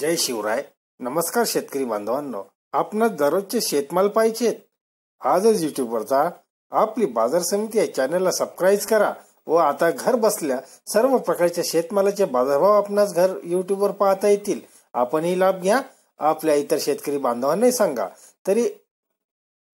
जय शिवराय. नमस्कार शेतकरी बांधवांनो. आपण दररोजचे शेतमाल पाहिजेत आजच युट्यूबवरचा आपली बाजार समिती या चॅनलला सबस्क्राईब करा व आता घर बसल्या सर्व प्रकारच्या शेतमालाचे बाजारभाव आपणास घर युट्यूबवर पाहता येतील. आपणही लाभ घ्या. आपल्या इतर शेतकरी बांधवांनाही सांगा. तरी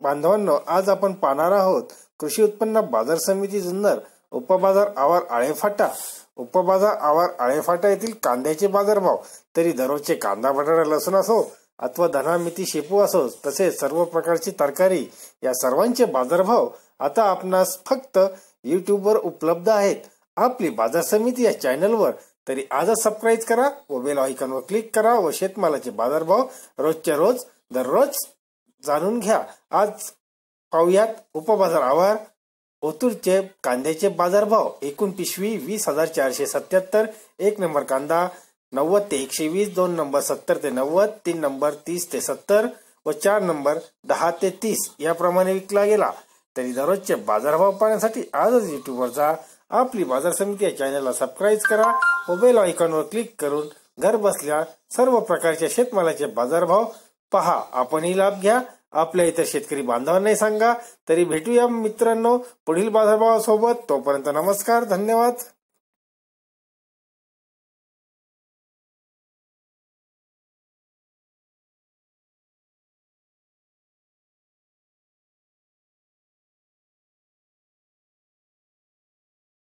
बांधवांनो आज आपण पाहणार आहोत कृषी उत्पन्न बाजार समिती जुन्नर उपबाजार आवार आळेफाटा उपबाजार आवार आळेफाटा येथील कांद्याचे बाजारभाव. तरी दररोजचे कांदा बटाटा लसूण असो अथवा धनामिती शेपू असो तसेच सर्व प्रकारची तरकारी या सर्वांचे बाजारभाव आता आपणास फक्त युट्यूबवर उपलब्ध आहेत. आपली बाजार समिती या चॅनलवर. तरी आजच सबस्क्राईब करा व बेल आयकॉनवर क्लिक करा व शेतमालाचे बाजारभाव रोजच्या रोज दररोज जाणून घ्या. आज पाहूयात उपबाजार आवार ओतूरचे कांद्याचे बाजारभाव एकूण पिशवी वीस हजार चारशे सत्याहत्तर एक नंबर कांदा नव्वद ते एकशे वीस दोन नंबर सत्तर ते नव्वद तीन नंबर तीस ते सत्तर व चार नंबर दहा ते तीस याप्रमाणे विकला गेला. तरी दररोजचे बाजारभाव पाहण्यासाठी आजच युट्यूबवर जा. आपली बाजार समिती या चॅनलला सबस्क्राईब करा व बेल आयकॉनवर क्लिक करून घर बसल्या सर्व प्रकारच्या शेतमालाचे बाजारभाव पहा. आपणही लाभ घ्या. आपल्या इतर शेतकरी बांधवांनाही सांगा. तरी भेटूया मित्रांनो पुढील बाजारभावासोबत. तोपर्यंत नमस्कार धन्यवाद.